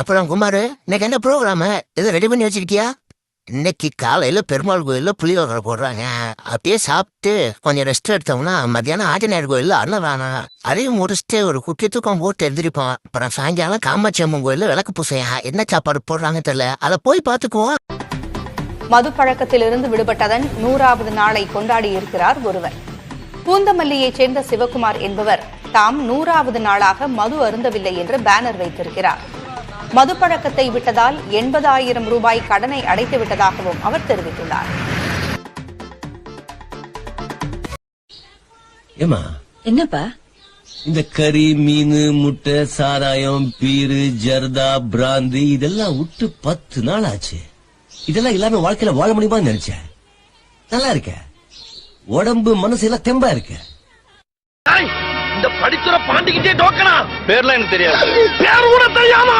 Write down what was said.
அப்புறம் குமார் இன்னைக்கு என்ன ப்ரோக்ராமு எதுவும் ரெடி பண்ணி வச்சிருக்கியா? இன்னைக்கு காலையில் பெருமாள் கோயிலில் புளியோகரை போடுறாங்க. அப்படியே சாப்பிட்டு கொஞ்சம் ரெஸ்ட் எடுத்தோம்னா மத்தியானம் ஆஞ்சநேயர் அண்ணன் அன்னதானம். அதையும் முடிச்சுட்டு ஒரு குட்டி தூக்கம் போட்டு எழுந்திருப்போம் அப்புறம் சாயங்காலம் காமாட்சி அம்மன் விளக்கு பூசையா? என்ன சாப்பாடு போடுறாங்க தெரியல. அதை போய் பார்த்துக்குவோம். மது பழக்கத்திலிருந்து விடுபட்டதன் நூறாவது நாளை கொண்டாடி இருக்கிறார் ஒருவர். பூந்தமல்லியைச் சேர்ந்த சிவகுமார் என்பவர் தாம் நூறாவது நாளாக மது அருந்தவில்லை என்று பேனர் வைத்திருக்கிறார். மது பழக்கத்தை விட்டதால் எண்பதாயிரம் ரூபாய் கடனை அடைத்து விட்டதாகவும் அவர் தெரிவித்துள்ளார். ஏமா என்னப்பா? இந்த கறி மீன் முட்டை சாராயம் பீரு ஜர்தா பிராந்தி இதெல்லாம் விட்டு பத்து நாள் ஆச்சு. இதெல்லாம் இல்லாம வாழ்க்கையில வாழ முடியுமான்னு நினைச்சேன் நல்லா இருக்க. உடம்பு மனசு எல்லாம் தெம்பா இருக்க. இந்த படித்துற பாண்டிக்கிட்டே டோக்கனா? பேர்ல எனக்கு தெரியாது. பேர் கூட தெரியாம